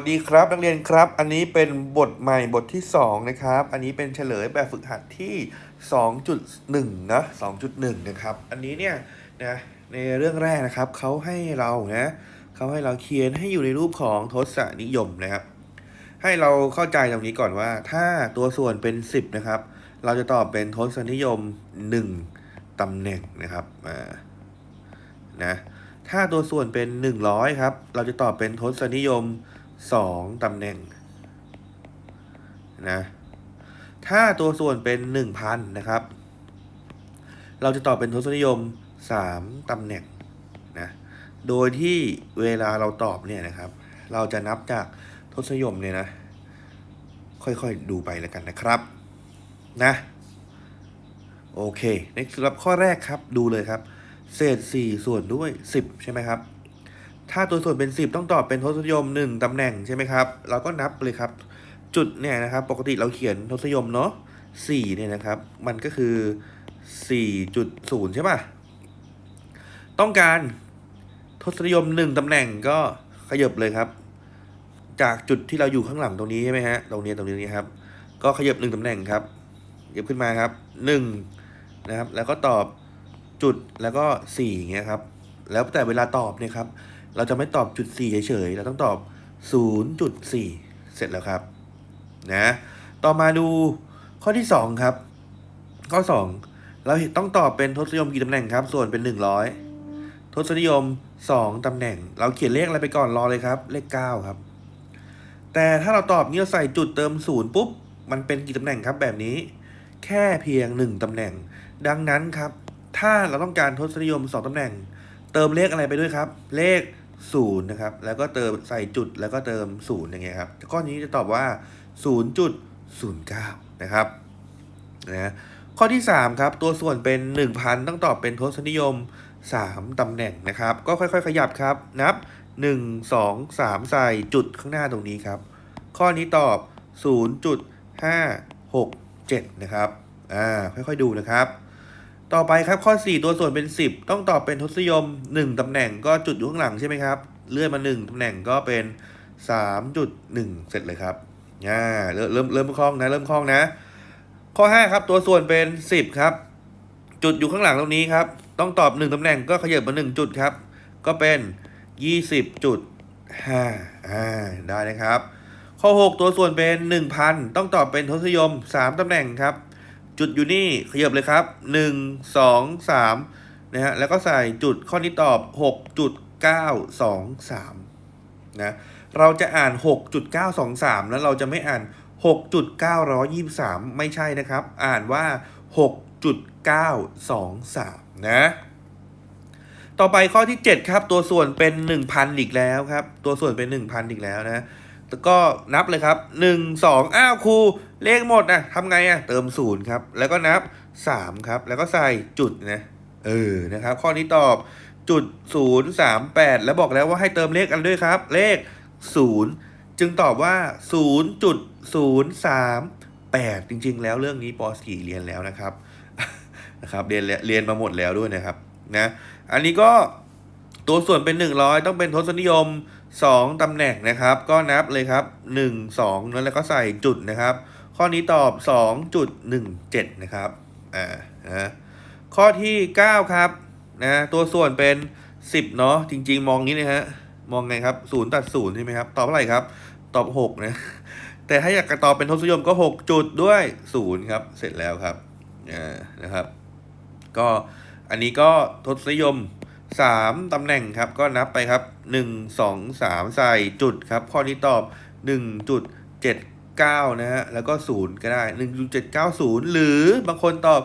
วัสดีครับนักเรียนครับ อันนี้เป็นบทใหม่บทที่ 2 นะครับ อันนี้เป็นเฉลยแบบฝึกหัดที่ 2.1 นะ2.1 นะครับ อันนี้เนี่ยนะในเรื่องแรกนะครับเขาให้เรานะเขาให้เราเขียนให้อยู่ในรูปของทศนิยมนะครับ ให้เราเข้าใจตรงนี้ก่อนว่า ถ้าตัวส่วนเป็น 10 นะครับ เราจะตอบเป็นทศนิยม 1 ตำแหน่งนะครับอ่านะถ้าตัวส่วนเป็น 100 ครับ เราจะตอบเป็นทศนิยม 2ตำแหน่งนะถ้าตัวส่วนเป็น1,000นะครับ เราจะตอบเป็นทศนิยม3ตำแหน่งนะโดยที่เวลาเราตอบเนี่ยนะครับ เราจะนับจากทศนิยมเนี่ยนะ ค่อยๆดูไปแล้วกันนะครับนะโอเคในสำหรับข้อแรกครับดูเลยครับ เศษ 4 ส่วนด้วย 10 ใช่ไหมครับ ถ้าตัวส่วนเป็น 10 ต้องตอบเป็นทศนิยม 1ตำแหน่งใช่ไหมครับ เราก็นับเลยครับ จุดเนี่ยนะครับ ปกติเราเขียนทศนิยมเนาะ4เนี่ยนะครับ มันก็คือ 4.0 ใช่ป่ะ ต้องการทศนิยม 1ตำแหน่งก็ขยบเลยครับ จากจุดที่เราอยู่ข้างหลังตรงนี้ใช่ไหมฮะ ตรงนี้ตรงนี้ครับ ก็ขยบ1ตำแหน่งครับขยบขึ้นมาครับ 1 นะครับ แล้วก็ตอบจุดแล้วก็4อย่างเงี้ยครับ แล้วแต่เวลาตอบเนี่ยครับ เราจะไม่ตอบจุด4เฉยๆ เราต้องตอบ 0.4 เสร็จแล้วครับ นะ ต่อมาดูข้อที่ 2 ครับ ข้อ 2 เราต้องตอบเป็นทศนิยมกี่ตำแหน่งครับ ส่วนเป็น 100 ทศนิยม 2ตำแหน่ง เราเขียนเลขอะไรไปก่อนรอเลยครับ เลข 9 ครับ แต่ถ้าเราตอบเนี่ยใส่จุดเติม 0 ปุ๊บ มันเป็นกี่ตำแหน่งครับแบบนี้ แค่เพียง 1ตำแหน่ง ดังนั้นครับ ถ้าเราต้องการทศนิยม 2ตำแหน่ง เติมเลขอะไรไปด้วยครับ เลข 0นะครับ แล้วก็เติมใส่จุดแล้วก็เติม 0 อย่างเงี้ยครับ ข้อนี้จะตอบว่า 0.09 นะครับ นะ ข้อที่ 3 ครับ ตัวส่วนเป็น 1,000 ต้องตอบเป็นทศนิยม 3 ตำแหน่งนะครับ ก็ค่อยๆ ขยับครับ นับ 1 2 3 ใส่จุดข้างหน้าตรงนี้ครับ ข้อนี้ตอบ 0.567 นะครับ อ่า ค่อยๆ ดูนะครับ ต่อไปครับข้อ 4 ตัวส่วนเป็น 10 ต้องตอบเป็นทศนิยม 1 ตำแหน่งก็จุดอยู่ข้างหลังใช่ไหมครับ เลื่อนมา 1 ตำแหน่งก็เป็น 3.1 เสร็จเลยครับอ่าเริ่มเริ่มเริ่มคล่องนะเริ่มคล่องนะ ข้อ 5 ครับ ตัวส่วนเป็น 10 ครับ จุดอยู่ข้างหลังตรงนี้ครับ ต้องตอบ 1 ตำแหน่งก็ขยับมา 1 จุดครับ ก็เป็น 20.5อ่าได้นะครับ ข้อ 6 ตัวส่วนเป็น 1,000 ต้องตอบเป็นทศนิยม 3 ตำแหน่งครับ จุดอยู่นี่ขยับเลยครับ 1 2 3นะฮะแล้วก็ใส่จุดข้อนี้ตอบ 6.923นะเราจะอ่าน 6.923 แล้วเราจะไม่อ่าน 6.923 ไม่ใช่นะครับ อ่านว่า 6.923 นะต่อไปข้อที่ 7 ครับ ตัวส่วนเป็น 1,000 อีกแล้วครับ ตัวส่วนเป็น 1,000 อีกแล้วนะแล้วก็นับเลยครับ 1 2 อ้าวครู เลขหมดนะทำไงอะ่ะเติม0ครับ แล้วก็นับ3ครับ แล้วก็ใส่จุดนะเออนะครับ ข้อนี้ตอบจุด0 3 8แล้วบอกแล้วว่าให้เติมเลขกันด้วยครับ เลข0จึงตอบว่า0.038จริง ๆ แล้วเรื่องนี้ป .4 เรียนแล้วนะครับนะครับเรียนเรียนมาหมดแล้วด้วยนะครับนะอันนี้ก็ตัวส่วนเป็น 100 ต้องเป็นทศนิยม 2 ตำแหน่งนะครับ ก็นับเลยครับ 1 2นั้นแล้วก็ใส่จุดนะครับ ข้อนี้ตอบ 2.17 นะครับอ่านะข้อที่ 9 ครับนะตัวส่วนเป็น 10 เนาะจริง ๆ มองงี้นะฮะมองไงครับ0ตัด0ใช่ไหมครับ ตอบเท่าไหร่ครับ ตอบ 6 นะ แต่ถ้าอยากจะตอบเป็นทศนิยมก็ 6 จุดด้วย 0 ครับ เสร็จแล้วครับอ่านะครับ ก็อันนี้ก็ทศนิยม 3 ตำแหน่งครับ ก็นับไปครับ 1 2 3 ใส่จุดครับ ข้อนี้ตอบ 1.79 นะฮะ แล้วก็ 0 ก็ได้ 1.790 หรือบางคนตอบ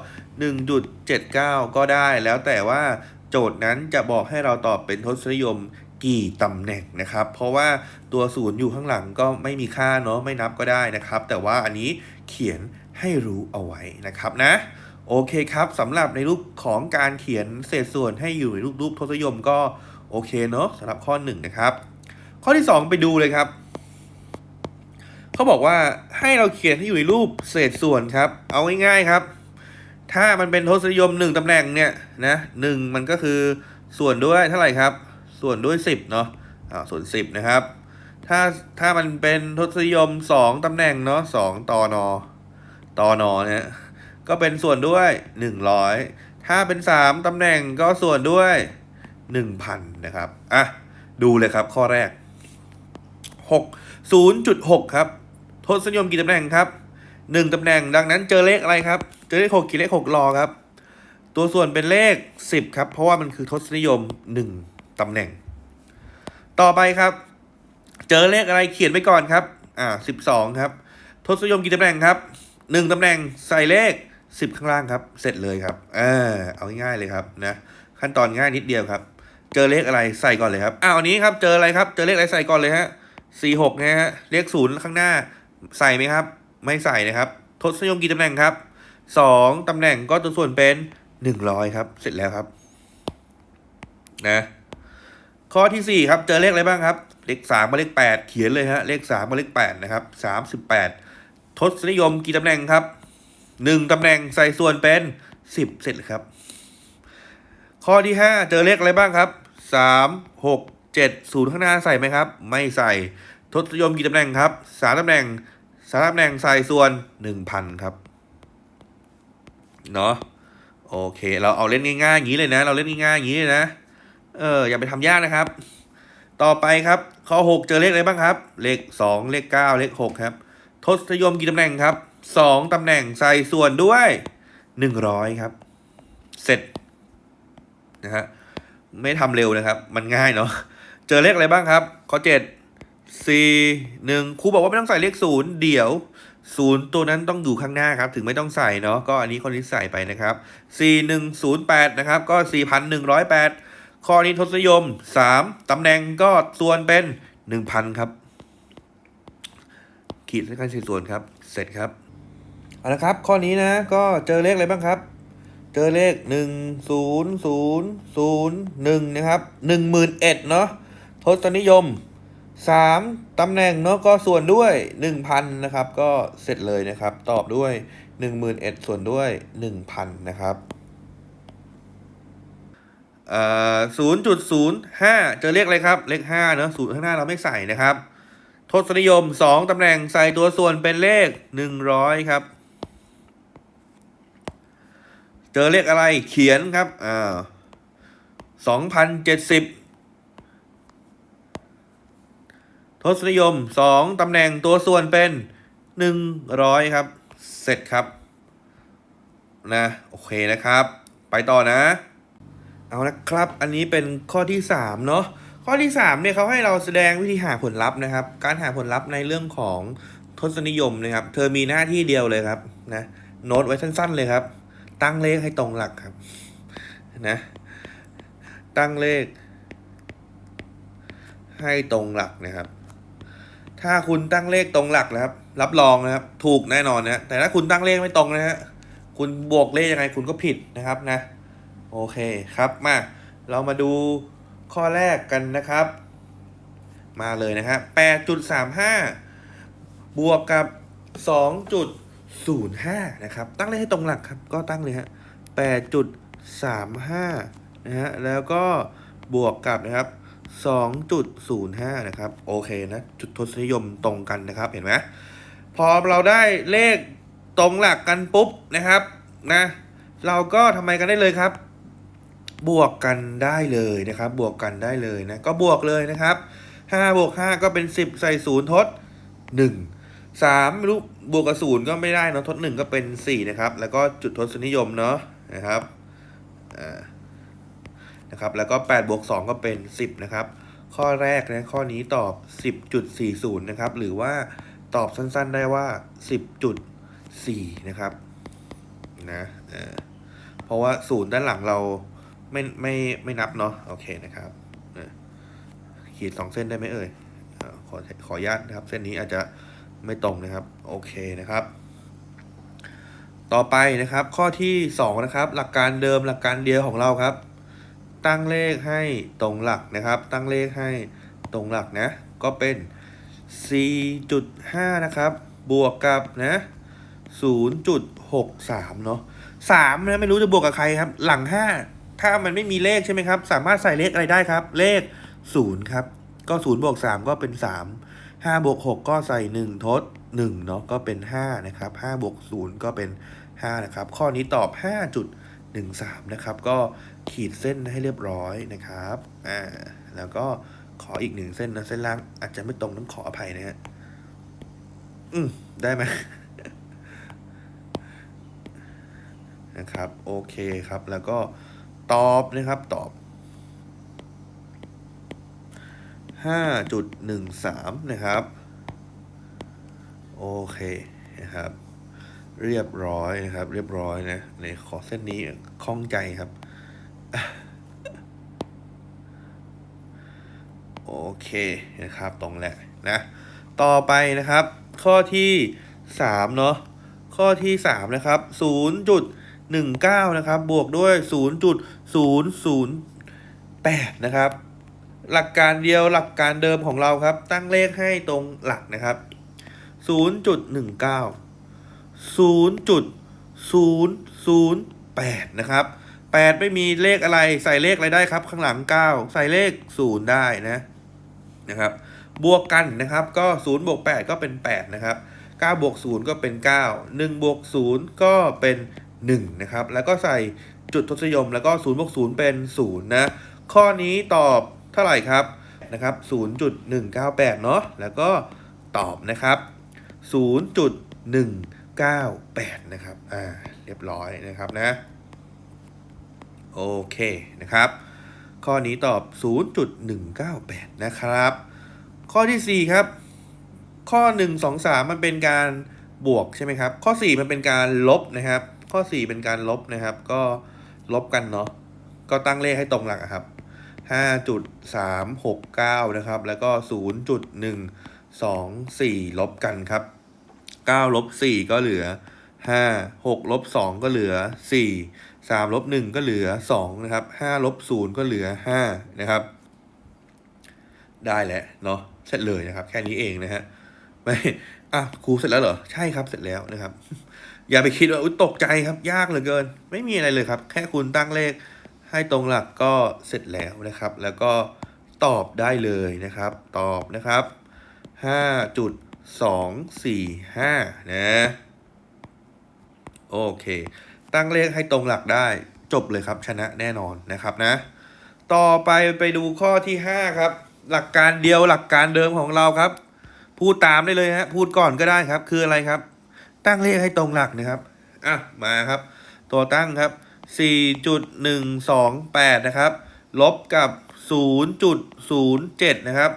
1.79 ก็ได้ แล้วแต่ว่าโจทย์นั้นจะบอกให้เราตอบเป็นทศนิยมกี่ตำแหน่งนะครับ เพราะว่าตัวศูนย์อยู่ข้างหลังก็ไม่มีค่าเนาะไม่นับก็ได้นะครับ แต่ว่าอันนี้เขียนให้รู้เอาไว้นะครับนะโอเคครับสำหรับในรูปของการเขียนเศษส่วนให้อยู่ในรูปรูปทศนิยมก็โอเคเนาะสำหรับข้อหนึ่งนะครับข้อที่ 2 ไปดูเลยครับ เขาบอกว่าให้เราเขียนให้อยู่ในรูปเศษส่วนครับ เอาง่ายๆครับ ถ้ามันเป็นทศนิยม1ตำแหน่งเนี่ยนะหนึ่งมันก็คือส่วนด้วยเท่าไหร่ครับ ส่วนด้วย10เนาะอ่าส่วน10นะครับ ถ้าถ้ามันเป็นทศนิยมสองตำแหน่งเนาะสองตอนอตอนอเนะฮะก็เป็นส่วนด้วยหนึ่งร้อยถ้าเป็นสามตำแหน่งก็ส่วนด้วยหนึ่งพันนะครับอะดูเลยครับข้อแรกหกศูนย์จุดหกครับ ทศนิยมกี่ตำแหน่งครับหนึ่งตำแหน่งดังนั้นเจอเลขอะไรครับ เจอเลขหกกี่เลขหกรอครับ ตัวส่วนเป็นเลขสิบครับ เพราะว่ามันคือทศนิยมหนึ่งตำแหน่ง ต่อไปครับ เจอเลขอะไรเขียนไปก่อนครับ อ่าสิบสองครับ ทศนิยมกี่ตำแหน่งครับหนึ่งตำแหน่งใส่เลขสิบข้างล่างครับ เสร็จเลยครับเอ่าเอาง่ายๆเลยครับนะขั้นตอนง่ายนิดเดียวครับ เจอเลขอะไรใส่ก่อนเลยครับอ้าวอันนี้ครับเจออะไรครับ เจอเลขอะไรใส่ก่อนเลยฮะสี่หกนะฮะเลขศูนย์ข้างหน้า ใส่ไหมครับ ไม่ใส่นะครับ ทศนิยมกี่ตำแหน่งครับสองตำแหน่งก็ตัวส่วนเป็นหนึ่งร้อยครับ เสร็จแล้วครับ นะ ข้อที่สี่ครับ เจอเลขอะไรบ้างครับ เลขสามกับเลขแปดเขียนเลยฮะ เลขสามกับเลขแปดนะครับสามสิบแปดทศนิยมกี่ตำแหน่งครับหนึ่งตำแหน่งใส่ส่วนเป็นสิบเสร็จเลยครับ ข้อที่ห้าเจอเลขอะไรบ้างครับสามหกเจ็ดศูนย์ข้างหน้าใส่ไหมครับ ไม่ใส่ ทศนิยมกี่ตำแหน่งครับสามตำแหน่งสามตำแหน่งใส่ส่วนหนึ่งพันครับเนาะโอเค เราเอาเล่นง่ายๆอย่างนี้เลยนะ เราเล่นง่ายๆอย่างนี้เลยนะ เอออย่าไปทำยากนะครับ ต่อไปครับ ข้อ6เจอเลขอะไรบ้างครับ เลข2เลข9เลข6ครับทศนิยมกี่ตำแหน่งครับ2ตำแหน่งใส่ส่วนด้วย100ครับ เสร็จนะฮะไม่ทำเร็วนะครับ มันง่ายเนาะเจอเลขอะไรบ้างครับ ข้อ 7 4 1ครูบอกว่าไม่ต้องใส่เลข0เดี๋ยว0ตัวนั้นต้องอยู่ข้างหน้าครับ ถึงไม่ต้องใส่เนาะก็อันนี้คนที่ใส่ไปนะครับ4108นะครับ ก็4,108ข้อนี้ทศนิยม3ตำแหน่งก็ส่วนเป็น1,000ครับ ขีดเส้นกันส่วนครับ เสร็จครับเอาละครับ ข้อนี้นะก็เจอเลขอะไรบ้างครับ เจอเลข1 0 0 0 1นะครับ11,000เนาะทศนิยม 3ตำแหน่งเนาะก็ส่วนด้วย 1,000 นะครับ ก็เสร็จเลยนะครับ ตอบด้วย 11,000ส่วนด้วย 1,000 นะครับเอ่อ0.05เจอเลขอะไรครับ เลข5เนาะศูนย์ข้างหน้าเราไม่ใส่นะครับ ทศนิยม2ตำแหน่งใส่ตัวส่วนเป็นเลข100ครับ เจอเลขอะไรเขียนครับอ่า2,070 ทศนิยม 2 ตำแหน่งตัวส่วนเป็น 100 ครับ เสร็จครับ นะ โอเคนะครับ ไปต่อนะ เอาละครับ อันนี้เป็นข้อที่ 3 เนาะข้อที่ 3 เนี่ยเขาให้เราแสดงวิธีหาผลลัพธ์นะครับ การหาผลลัพธ์ในเรื่องของทศนิยมนะครับ เธอมีหน้าที่เดียวเลยครับนะโน้ตไว้สั้น ๆ เลยครับ ตั้งเลขให้ตรงหลักครับนะตั้งเลข ให้ตรงหลักนะครับ ถ้าคุณตั้งเลขตรงหลักนะครับ รับรองนะครับ ถูกแน่นอนนะแต่ถ้าคุณตั้งเลขไม่ตรงนะฮะคุณบวกเลขยังไงคุณก็ผิดนะครับนะ โอเคครับมาเรามาดูข้อแรกกันนะครับ มาเลยนะครับ8.35บวกกับ2.05นะครับ ตั้งเลขให้ตรงหลักครับ ก็ตั้งเลยฮะ8.35นะฮะแล้วก็บวกกับนะครับ 2.05 นะครับ โอเคนะ จุดทศนิยมตรงกันนะครับ เห็นไหมพอเราได้เลขตรงหลักกันปุ๊บนะครับนะเราก็ทำไมกันได้เลยครับ บวกกันได้เลยนะครับ บวกกันได้เลยนะ ก็บวกเลยนะครับ5บวก5ก็เป็น 10 ใส่0ทด 1 3ไม่รู้บวกกับ0ก็ไม่ได้เนอะทด 1 ก็เป็น 4 นะครับ แล้วก็จุดทศนิยมเนาะนะครับอ่า นะครับ แล้วก็8บวก2ก็เป็น 10 นะครับ ข้อแรกนะ ข้อนี้ตอบ 10.40 นะครับ หรือว่าตอบสั้นๆได้ว่า 10.4 นะครับ นะเออเพราะว่าศูนย์ด้านหลังเราไม่ไม่ไม่นับเนาะ โอเคนะครับเขีดสองเส้นได้ไหมเอ่ยอขอขออนุญาตนะครับ เส้นนี้อาจจะไม่ตรงนะครับ โอเคนะครับต่อไปนะครับข้อที่สองนะครับ หลักการเดิมหลักการเดียวของเราครับ ตั้งเลขให้ตรงหลักนะครับ ตั้งเลขให้ตรงหลักนะ ก็เป็น 4.5 นะครับ บวกกับนะ 0.63 เนาะสามนะไม่รู้จะบวกกับใครครับ หลังห้าถ้ามันไม่มีเลขใช่ไหมครับ สามารถใส่เลขอะไรได้ครับ เลขศูนย์ครับ ก็ศูนย์บวกสามก็เป็นสามห้าบวกหกก็ใส่หนึ่งทดหนึ่งเนาะก็เป็นห้านะครับห้าบวกศูนย์ก็เป็นห้านะครับ ข้อนี้ตอบห้าจุดหนึ่งสามนะครับ ก็ ขีดเส้นให้เรียบร้อยนะครับอ่าแล้วก็ขออีกหนึ่งเส้นนะเส้นล่างอาจจะไม่ตรงต้องขออภัยนะฮะอืมได้ไหมนะครับ โอเคครับ แล้วก็ตอบนะครับตอบ5.13นะครับ โอเคนะครับ เรียบร้อยนะครับ เรียบร้อยนะในขอเส้นนี้คล่องใจครับ โอ เคนะครับตรงแหละนะต่อไปนะครับ ข้อที่3เนาะข้อที่3นะครับ0.19นะครับบวกด้วย 0.008นะครับหลักการเดียวหลักการเดิมของเราครับ ตั้งเลขให้ตรงหลักนะครับ 0.19 0.008นะครับ8ไม่มีเลขอะไรใส่เลขอะไรได้ครับ ข้างหลัง 9 ใส่เลข 0 ได้นะ นะครับ บวกกันนะครับก็0บวก8ก็เป็น 8 นะครับ9บวก0ก็เป็น 9 1บวก0ก็เป็น1นะครับแล้วก็ใส่จุดทศนิยมแล้วก็0บวก0เป็น0นะข้อนี้ตอบเท่าไหร่ครับนะครับ0.198 เนาะแล้วก็ตอบนะครับ 0.198 นะครับอ่าเรียบร้อยนะครับนะโอเคนะครับ ข้อนี้ตอบ 0.198 นะครับ ข้อที่ 4 ครับ ข้อ 1 2 3 มันเป็นการบวกใช่ไหมครับ ข้อ 4 มันเป็นการลบนะครับ ข้อ 4 เป็นการลบนะครับ ก็ลบกันเนาะ ก็ตั้งเลขให้ตรงหลักครับ 5.369 นะครับ แล้วก็ 0.124 ลบกันครับ 9 ลบ 4 ก็เหลือ 5 6 ลบ 2 ก็เหลือ 4 3ลบ1ก็เหลือ 2 นะครับ5ลบ0ก็เหลือ 5 นะครับ ได้แล้วเนาะเสร็จเลยนะครับ แค่นี้เองนะฮะไม่อะครูเสร็จแล้วเหรอ ใช่ครับเสร็จแล้วนะครับ อย่าไปคิดว่าอุ๊ยตกใจครับ ยากเหลือเกิน ไม่มีอะไรเลยครับ แค่คุณตั้งเลขให้ตรงหลักก็เสร็จแล้วนะครับ แล้วก็ตอบได้เลยนะครับ ตอบนะครับ5.245นะโอเค ตั้งเลขให้ตรงหลักได้ จบเลยครับชนะแน่นอนนะครับนะ ต่อไปไปดูข้อที่ 5 ครับ หลักการเดียวหลักการเดิมของเราครับ พูดตามได้เลยฮะพูดก่อนก็ได้ครับ คืออะไรครับ ตั้งเลขให้ตรงหลักนะครับอะมาครับ ตัวตั้งครับ 4.128 นะครับ ลบกับ 0.07 นะครับ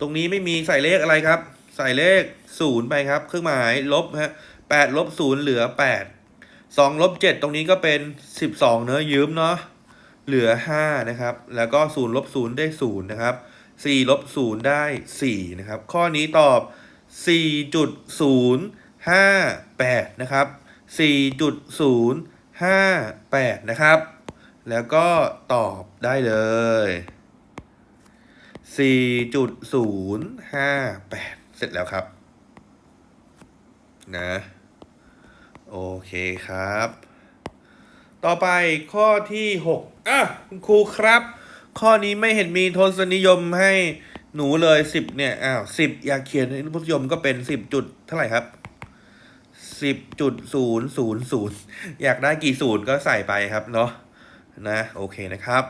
ตรงนี้ไม่มีใส่เลขอะไรครับ ใส่เลข 0 ไปครับ เครื่องหมายลบฮะ8ลบ 0 เหลือ 8 สองลบเจ็ดตรงนี้ก็เป็นสิบสองเนื้อยืมเนาะเหลือห้านะครับ แล้วก็ศูนย์ลบศูนย์ได้ศูนย์นะครับสี่ลบศูนย์ได้สี่นะครับ ข้อนี้ตอบสี่จุดศูนย์ห้าแปดนะครับสี่จุดศูนย์ห้าแปดนะครับ แล้วก็ตอบได้เลยสี่จุดศูนย์ห้าแปดเสร็จแล้วครับ นะ โอเคครับ ต่อไปข้อที่ 6อะคุณครูครับ ข้อนี้ไม่เห็นมีทศนิยมให้หนูเลย10เนี่ยอ้าว10อยากเขียนทศนิยมก็เป็น10จุดเท่าไหร่ครับ10จุดศูนย์ศูนย์ศูนย์อยากได้กี่ศูนย์ก็ใส่ไปครับเนาะนะโอเคนะครับ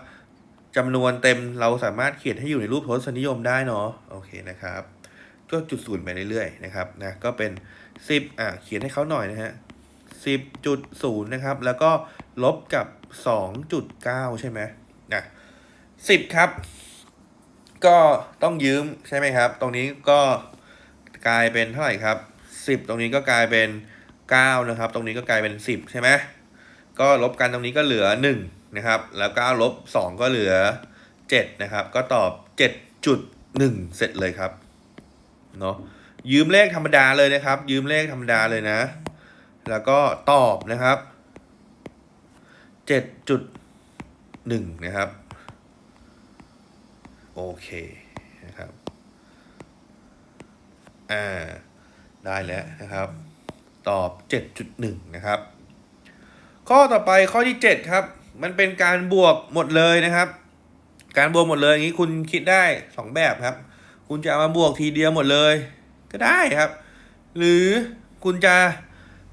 จำนวนเต็มเราสามารถเขียนให้อยู่ในรูปทศนิยมได้เนาะโอเคนะครับ ก็จุดศูนย์ไปเรื่อยๆนะครับนะก็เป็น 10 อะเขียนให้เขาหน่อยนะฮะ 10.0 นะครับ แล้วก็ลบกับ 2.9 ใช่ไหมนะ10 ครับ ก็ต้องยืมใช่ไหมครับ ตรงนี้ก็กลายเป็นเท่าไหร่ครับ 10 ตรงนี้ก็กลายเป็น 9 นะครับ ตรงนี้ก็กลายเป็น 10 ใช่ไหมก็ลบกันตรงนี้ก็เหลือ 1 นะครับ แล้ว9ลบ 2 ก็เหลือ 7 นะครับ ก็ตอบ 7.1 เสร็จเลยครับ เนาะยืมเลขธรรมดาเลยนะครับ ยืมเลขธรรมดาเลยนะ แล้วก็ตอบนะครับ7.1นะครับ โอเคนะครับอ่าได้แล้วนะครับ ตอบ 7.1 นะครับ ข้อต่อไปข้อที่ 7 ครับ มันเป็นการบวกหมดเลยนะครับ การบวกหมดเลยอย่างนี้คุณคิดได้ 2 แบบครับ คุณจะเอามาบวกทีเดียวหมดเลย ก็ได้ครับ หรือคุณจะ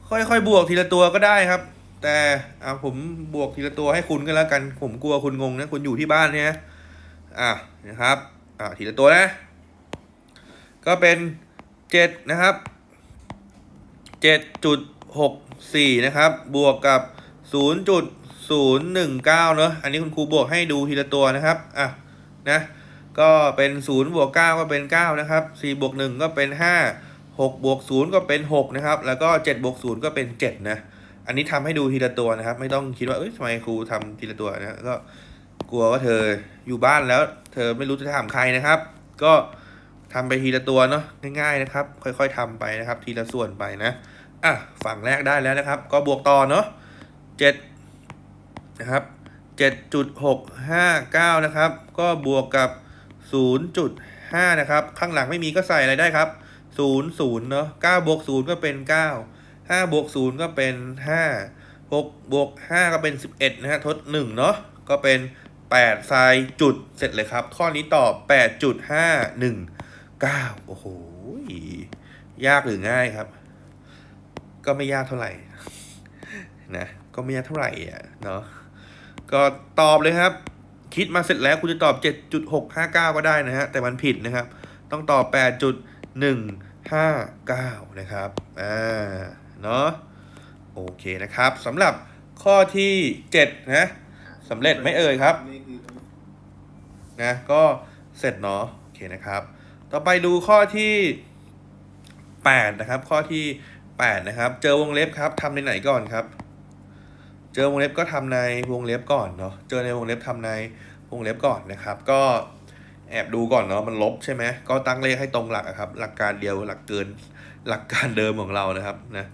ค่อยๆ บวกทีละตัวก็ได้ครับ แต่เอาผมบวกทีละตัวให้คุณก็แล้วกัน ผมกลัวคุณงงนะคุณอยู่ที่บ้านเนี่ยอะนะครับอะทีละตัวนะ ก็เป็นเจ็ดนะครับเจ็ดจุดหกสี่นะครับ บวกกับศูนย์จุดศูนย์หนึ่งเก้าเนอะอันนี้คุณครูบวกให้ดูทีละตัวนะครับอะนะก็เป็นศูนย์บวกเก้าก็เป็นเก้านะครับสี่บวกหนึ่งก็เป็นห้า หกบวกศูนย์ก็เป็นหกนะครับ แล้วก็เจ็ดบวกศูนย์ก็เป็นเจ็ดนะ อันนี้ทำให้ดูทีละตัวนะครับ ไม่ต้องคิดว่าเอ้ยทำไมครูทำทีละตัวนะก็กลัวว่าเธออยู่บ้านแล้ว เธอไม่รู้จะถามใครนะครับ ก็ทำไปทีละตัวเนาะง่ายๆนะครับ ค่อยๆทำไปนะครับ ทีละส่วนไปนะอะฝั่งแรกได้แล้วนะครับ ก็บวกต่อเนาะเจ็ดนะครับเจ็ดจุดหกห้าเก้านะครับ ก็บวกกับศูนย์จุดห้านะครับ ข้างหลังไม่มีก็ใส่อะไรได้ครับ ศูนย์ศูนย์เนาะเก้าบวกศูนย์ก็เป็นเก้าห้าบวกศูนย์ก็เป็นห้าหกบวกห้าก็เป็นสิบเอ็ดนะฮะทดหนึ่งเนาะก็เป็นแปดไซจุดเสร็จเลยครับ ข้อนี้ตอบแปดจุดห้าหนึ่งเก้าโอ้โหยากหรือง่ายครับ ก็ไม่ยากเท่าไหร่นะก็ไม่ยากเท่าไหร่อะเนาะก็ตอบเลยครับ คิดมาเสร็จแล้วคุณจะตอบ 7.659 ก็ได้นะฮะ แต่มันผิดนะครับ ต้องตอบ 59 นะครับ อ่า เนาะโอเคนะครับสำหรับข้อที่ 7 นะสำเร็จไหม่เอ่ยครับนี่คือนะ ก็เสร็จเนาะโอเคนะครับ ต่อไปดูข้อที่ 8 นะครับ ข้อที่ 8 นะครับ เจอวงเล็บครับทำในไหนก่อนครับ เจอวงเล็บก็ทำในวงเล็บก่อนเนาะเจอในวงเล็บทำในวงเล็บก่อนนะครับ ก็ แอบดูก่อนเนาะมันลบใช่ไหมก็ตั้งเลขให้ตรงหลักอะครับ หลักการเดียวหลักเกินหลักการเดิมของเรานะครับนะ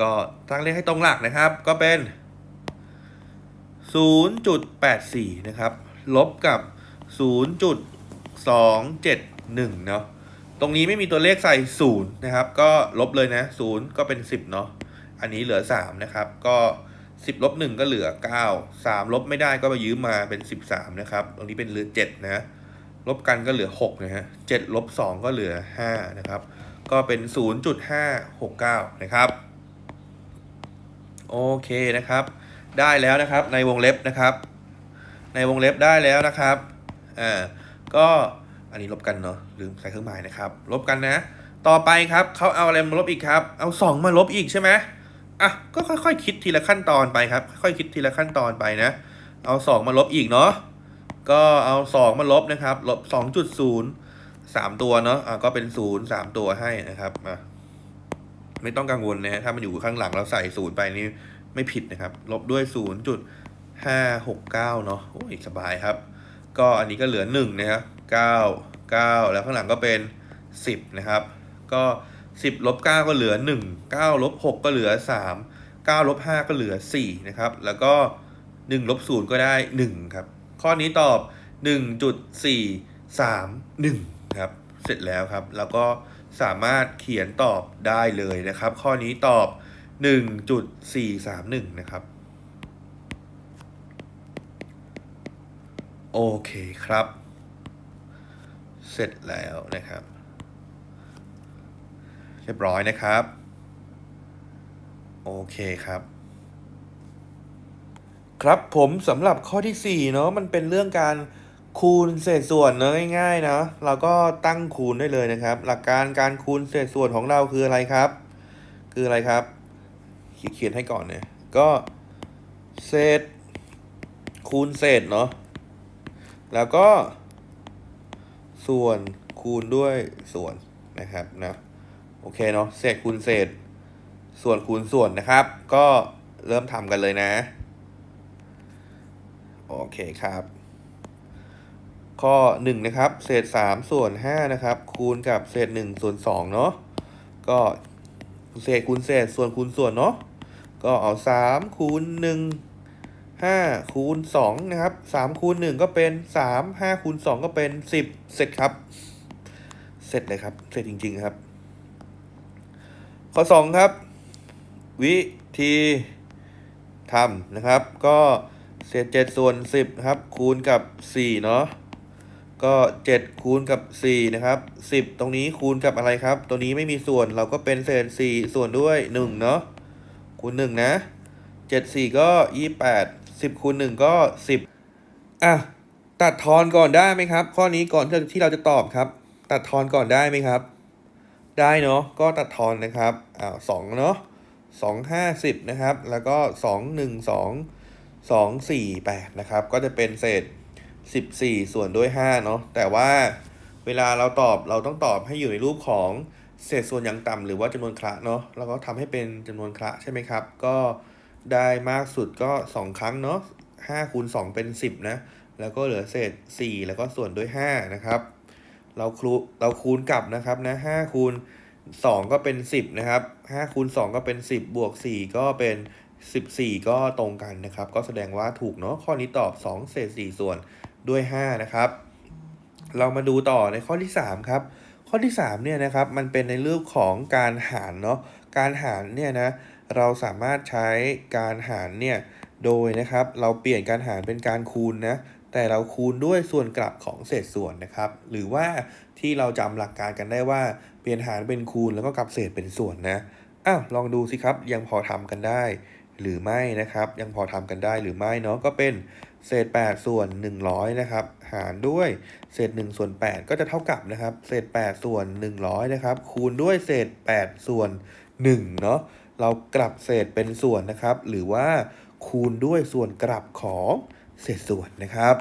ก็ตั้งเลขให้ตรงหลักนะครับ ก็เป็น 0.84 นะครับ ลบกับ 0.271 เนาะตรงนี้ไม่มีตัวเลขใส่ 0 นะครับ ก็ลบเลยนะ 0 ก็เป็น 10 เนาะอันนี้เหลือ 3 นะครับ ก็ 10ลบ1ก็เหลือ 9 3 ลบไม่ได้ก็ไปยืมมาเป็น 13 นะครับ ตรงนี้เป็นเหลือ 7 นะ ลบกันก็เหลือ6นะฮะ7ลบ2ก็เหลือ5นะครับ ก็เป็น 0.569 นะครับ โอเคนะครับ ได้แล้วนะครับในวงเล็บนะครับ ในวงเล็บได้แล้วนะครับ อ่า ก็อันนี้ลบกันเนาะลืมใส่เครื่องหมายนะครับ ลบกันนะ ต่อไปครับเขาเอาอะไรมาลบอีกครับ เอาสองมาลบอีกใช่ไหมอะ ก็ค่อยๆคคิดทีละขั้นตอนไปครับ ค่อยๆคิดทีละขั้นตอนไปนะ เอาสองมาลบอีกเนาะ ก็เอาสองมาลบนะครับ ลบสองจุดศูนย์สามตัวเนาะอะก็เป็นศูนย์สามตัวให้นะครับอะไม่ต้องกังวลนะถ้ามันอยู่ข้างหลังเราใส่ศูนย์ไปนี่ไม่ผิดนะครับ ลบด้วยศูนย์จุดห้าหกเก้าเนาะโอ้ยสบายครับ ก็อันนี้ก็เหลือหนึ่งนะครับเก้าเก้าแล้วข้างหลังก็เป็นสิบนะครับ ก็สิบลบเก้าก็เหลือหนึ่งเก้าลบหกก็เหลือสามเก้าลบห้าก็เหลือสี่นะครับ แล้วก็หนึ่งลบศูนย์ก็ได้หนึ่งครับ ข้อนี้ตอบหนึ่งจุดสี่สามหนึ่งครับ เสร็จแล้วครับ แล้วก็สามารถเขียนตอบได้เลยนะครับ ข้อนี้ตอบหนึ่งจุดสี่สามหนึ่งนะครับ โอเคครับ เสร็จแล้วนะครับ เรียบร้อยนะครับ โอเคครับ ครับผมสำหรับข้อที่4เนาะมันเป็นเรื่องการคูณเศษส่วนเนาะง่ายๆเนาะเราก็ตั้งคูณได้เลยนะครับ หลักการการคูณเศษส่วนของเราคืออะไรครับ คืออะไรครับ เขียนให้ก่อนเนี่ยก็เศษคูณเศษเนาะแล้วก็ ส่วนคูณด้วยส่วนนะครับนะโอเคเนาะเศษคูณเศษ ส่วนคูณส่วนนะครับ ก็เริ่มทำกันเลยนะ โอเคครับ ข้อ1นะครับเศษ3ส่วน5นะครับ คูณกับเศษ1ส่วน2เนาะก็เศษคูณเศษส่วนคูณส่วนเนาะก็เอา3คูณ1ห้าคูณสองนะครับสามคูณหนึ่งก็เป็นสามห้าคูณสองก็เป็นสิบเสร็จครับ เสร็จเลยครับ เสร็จจริง ๆครับ ข้อสองครับ วิธีทำนะครับ ก็ เศษเจ็ดส่วนสิบครับคูณกับสี่เนาะก็เจ็ดคูณกับสี่นะครับสิบตรงนี้คูณกับอะไรครับ ตัวนี้ไม่มีส่วนเราก็เป็นเศษสี่ส่วนด้วยหนึ่งเนาะคูณหนึ่งนะเจ็ดสี่ก็ยี่แปดสิบคูณหนึ่งก็สิบอะตัดทอนก่อนได้ไหมครับ ข้อนี้ก่อนที่เราจะตอบครับ ตัดทอนก่อนได้ไหมครับ ได้เนาะก็ตัดทอนนะครับอ้าวสองเนาะสองห้าสิบนะครับ แล้วก็สองหนึ่งสอง สองสี่แปดนะครับ ก็จะเป็นเศษสิบสี่ส่วนด้วยห้าเนาะ แต่ว่าเวลาเราตอบเราต้องตอบให้อยู่ในรูปของเศษส่วนอย่างต่ำหรือว่าจำนวนคละเนาะ แล้วก็ทำให้เป็นจำนวนคละใช่ไหมครับ ก็ได้มากสุดก็สองครั้งเนาะห้าคูณสองเป็นสิบนะ แล้วก็เหลือเศษสี่แล้วก็ส่วนด้วยห้านะครับ เราครูเราคูณกลับนะครับนะห้าคูณสองก็เป็นสิบนะครับห้าคูณสองก็เป็นสิบบวกสี่ก็เป็น สิบสี่ก็ตรงกันนะครับ ก็แสดงว่าถูกเนาะข้อนี้ตอบสองเศษสี่ส่วนด้วยห้านะครับ เรามาดูต่อในข้อที่สามครับ ข้อที่สามเนี่ยนะครับ มันเป็นในเรื่องของการหารเนาะการหารเนี่ยนะเราสามารถใช้การหารเนี่ยโดยนะครับ เราเปลี่ยนการหารเป็นการคูณนะแต่เราคูณด้วยส่วนกลับของเศษส่วนนะครับ หรือว่าที่เราจำหลักการกันได้ว่าเปลี่ยนหารเป็นคูณแล้วก็กลับเศษเป็นส่วนนะอ้าวลองดูสิครับยังพอทำกันได้ หรือไม่นะครับ ยังพอทำกันได้หรือไม่เนาะก็เป็นเศษ 8 ส่วน 100 นะครับ หารด้วยเศษ 1 ส่วน 8 ก็จะเท่ากับนะครับ เศษ 8 ส่วน 100 นะครับ คูณด้วยเศษ 8 ส่วน 1 เนาะเรากลับเศษเป็นส่วนนะครับ หรือว่าคูณด้วยส่วนกลับของเศษส่วนนะครับ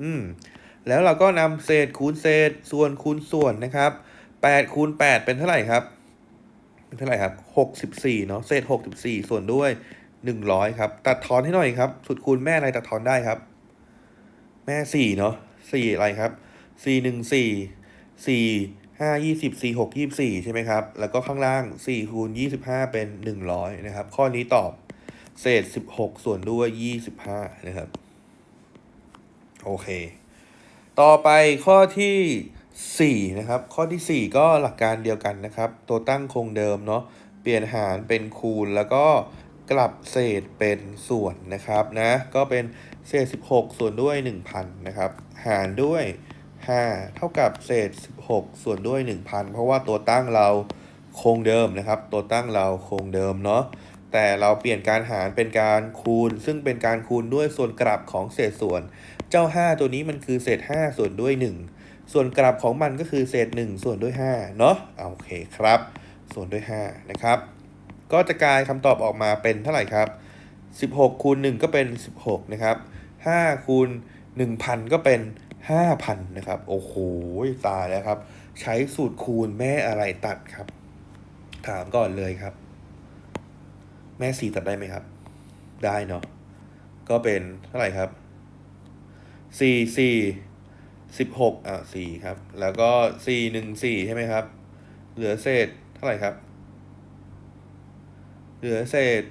อืมแล้วเราก็นำเศษคูณเศษ ส่วนคูณส่วนนะครับ8คูณ8เป็นเท่าไหร่ครับ เท่าไหร่ครับ64เนาะเศษ64ส่วนด้วย100ครับ ตัดทอนให้หน่อยครับ สุดคูณแม่อะไรตัดทอนได้ครับ แม่4เนาะ4อะไรครับ4 1 4 4 5 20 4 6 24ใช่ไหมครับ แล้วก็ข้างล่าง4คูณ25เป็น100นะครับ ข้อนี้ตอบเศษ16ส่วนด้วย25นะครับ โอเค ต่อไปข้อที่ 4 นะครับ ข้อที่ 4 ก็หลักการเดียวกันนะครับ ตัวตั้งคงเดิมเนาะเปลี่ยนหารเป็นคูณ แล้วก็กลับเศษเป็นส่วนนะครับนะก็เป็นเศษ 16 ส่วนด้วย 1,000 นะครับ หารด้วย 5 เท่ากับเศษ 16 ส่วนด้วย 1,000 เพราะว่าตัวตั้งเราคงเดิมนะครับ ตัวตั้งเราคงเดิมเนาะแต่เราเปลี่ยนการหารเป็นการคูณ ซึ่งเป็นการคูณด้วยส่วนกลับของเศษส่วน เจ้า 5 ตัวนี้มันคือเศษ 5 ส่วนด้วย 1 ส่วนกลับของมันก็คือเศษ 1 ส่วนด้วย5เนาะเอาโอเคครับ ส่วนด้วย5นะครับ ก็จะกลายคำตอบออกมาเป็นเท่าไหร่ครับ 16คูณ1ก็เป็น 16 นะครับ5คูณ1,000 ก็เป็น 5,000 นะครับ โอ้โห ตายแล้วครับ ใช้สูตรคูณแม่อะไรตัดครับ ถามก่อนเลยครับ แม่สี่ตัดได้ไหมครับ ได้เนาะก็เป็นเท่าไหร่ครับสี่สี่ สิบหกอะสี่ครับ แล้วก็สี่หนึ่งสี่ใช่ไหมครับ เหลือเศษเท่าไหร่ครับ เหลือเศษ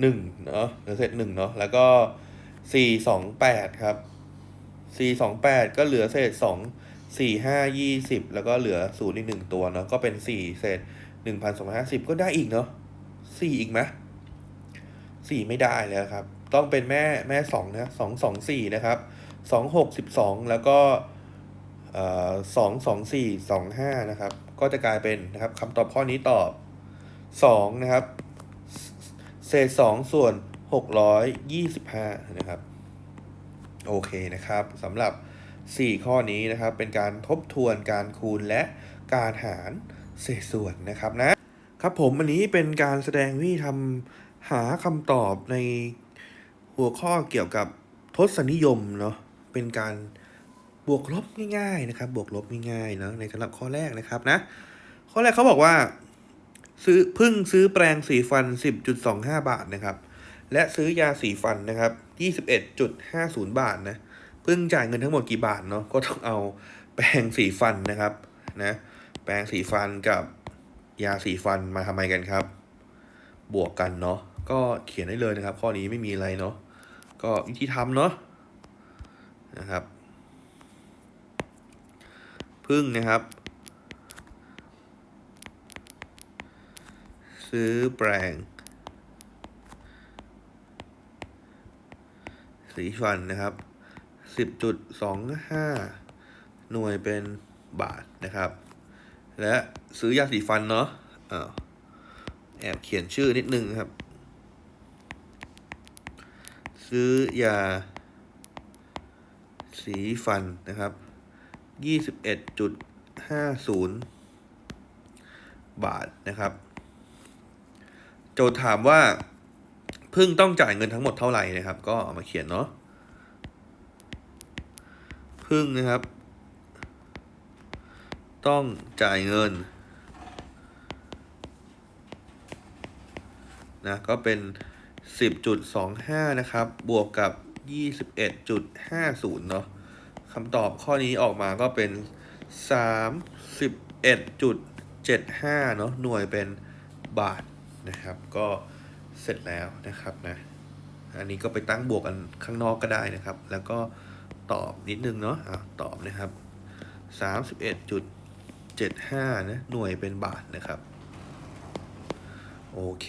หนึ่งเนาะเหลือเศษหนึ่งเนาะแล้วก็สี่สองแปดครับสี่สองแปดก็เหลือเศษสองสี่ห้ายี่สิบแล้วก็เหลือศูนย์อีกหนึ่งตัวเนาะก็เป็นสี่เศษหนึ่งพันสองร้อยห้าสิบก็ได้อีกเนาะสี่อีกไหมสี่ไม่ได้แล้วครับ ต้องเป็นแม่แม่สองนะสองสองสี่นะครับ สองหกสิบสองแล้วก็สองสองสี่สองห้านะครับ ก็จะกลายเป็นนะครับคำตอบข้อนี้ตอบสองนะครับ เศษสองส่วนหกร้อยยี่สิบห้านะครับ โอเคนะครับสำหรับ4ข้อนี้นะครับเป็นการทบทวนการคูณและการหารเศษส่วนนะครับนะครับผมอันนี้เป็นการแสดงวิธีทำหาคำตอบในหัวข้อเกี่ยวกับทศนิยมเนาะ เป็นการบวกลบง่ายๆนะครับ บวกลบง่ายๆเนาะในสำหรับข้อแรกนะครับนะ ข้อแรกเขาบอกว่า ซื้อพิ่งซื้อแปรงสีฟัน 10.25 บาทนะครับ และซื้อยาสีฟันนะครับ 21.50 บาทนะพิ่งจ่ายเงินทั้งหมดกี่บาทเนาะก็ต้องเอาแปรงสีฟันนะครับนะแปรงสีฟันกับยาสีฟันมาทำไมกันครับ บวกกันเนาะก็เขียนได้เลยนะครับ ข้อนี้ไม่มีอะไรเนาะก็วิธีทำเนาะ นะครับพึ่งนะครับ ซื้อแปรงสีฟันนะครับสิบจุดสองห้าหน่วยเป็นบาทนะครับ และซื้อยาสีฟันเนาะอ้าวแอบเขียนชื่อนิดนึงครับ ซื้อยา สีฟันนะครับยี่สิบเอ็ดจุดห้าศูนย์บาทนะครับ โจทย์ถามว่าพิ่งต้องจ่ายเงินทั้งหมดเท่าไหร่นะครับ ก็เอามาเขียนเนาะพิ่งนะครับ ต้องจ่ายเงินนะก็เป็นสิบจุดสองห้านะครับ บวกกับ ยี่สิบเอ็ดจุดห้าศูนย์เนาะคำตอบข้อนี้ออกมาก็เป็นสามสิบเอ็ดจุดเจ็ดห้าเนาะหน่วยเป็นบาทนะครับ ก็เสร็จแล้วนะครับนะ อันนี้ก็ไปตั้งบวกกันข้างนอกก็ได้นะครับ แล้วก็ตอบนิดนึงเนาะอะตอบนะครับสามสิบเอ็ดจุดเจ็ดห้านะ หน่วยเป็นบาทนะครับ โอเค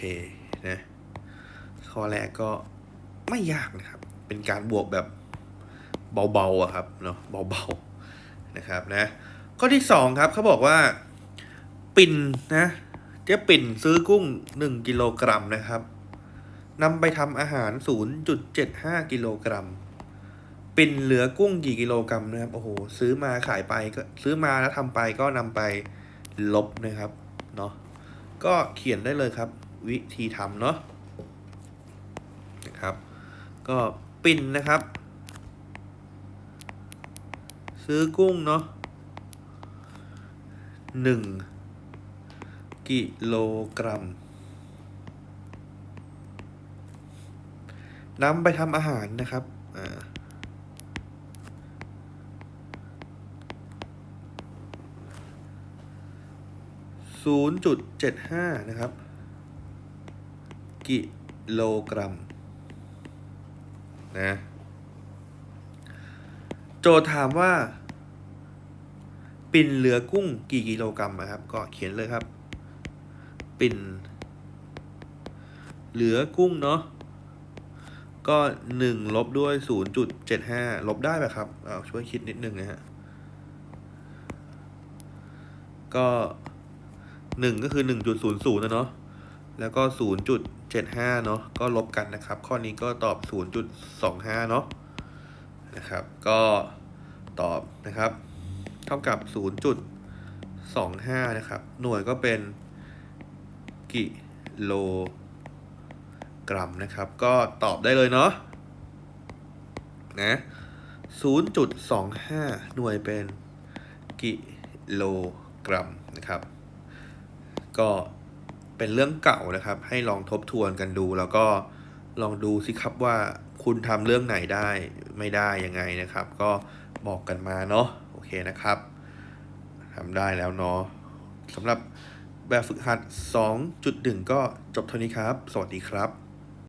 นะ ข้อแรกก็ไม่ยากนะครับ เป็นการบวกแบบเบาๆอะครับเนาะเบาๆนะครับนะข้อที่สองครับเขาบอกว่าปิ่นนะเจ๊ปิ่นซื้อกุ้งหนึ่งกิโลกรัมนะครับนำไปทำอาหาร 0.75 กิโลกรัม ปิ่นเหลือกุ้งกี่กิโลกรัมนะครับ โอ้โห ซื้อมาขายไปก็ซื้อมาแล้วทำไปก็นำไปลบนะครับ เนาะ ก็เขียนได้เลยครับ วิธีทำเนาะนะครับ ก็ ปิ่นนะครับ ซื้อกุ้งเนาะหนึ่งกิโลกรัมนำไปทำอาหารนะครับอ่าศูนย์จุดเจ็ดห้านะครับ กิโลกรัม นะ โจถามว่า ปิ่นเหลือกุ้งกี่กิโลกรัมนะครับ ก็เขียนเลยครับ ปิ่น เหลือกุ้งเนาะก็หนึ่งลบด้วยศูนย์จุดเจ็ดห้าลบได้ไหมครับเอาช่วยคิดนิดนึงนะฮะก็หนึ่งก็คือหนึ่งจุดศูนย์ศูนย์นะเนาะ แล้วก็ศูนย์จุดเจ็ดห้าเนาะก็ลบกันนะครับ ข้อนี้ก็ตอบศูนย์จุดสองห้าเนาะนะครับ ก็ตอบนะครับ เท่ากับศูนย์จุดสองห้านะครับ หน่วยก็เป็นกิโลกรัมนะครับ ก็ตอบได้เลยเนาะนะ 0.25 หน่วยเป็นกิโลกรัมนะครับ ก็ เป็นเรื่องเก่านะครับ ให้ลองทบทวนกันดู แล้วก็ลองดูสิครับว่าคุณทำเรื่องไหนได้ไม่ได้ยังไงนะครับ ก็บอกกันมาเนาะโอเคนะครับทำได้แล้วเนาะสำหรับแบบฝึกหัด 2.1 ก็จบเท่านี้ครับ สวัสดีครับ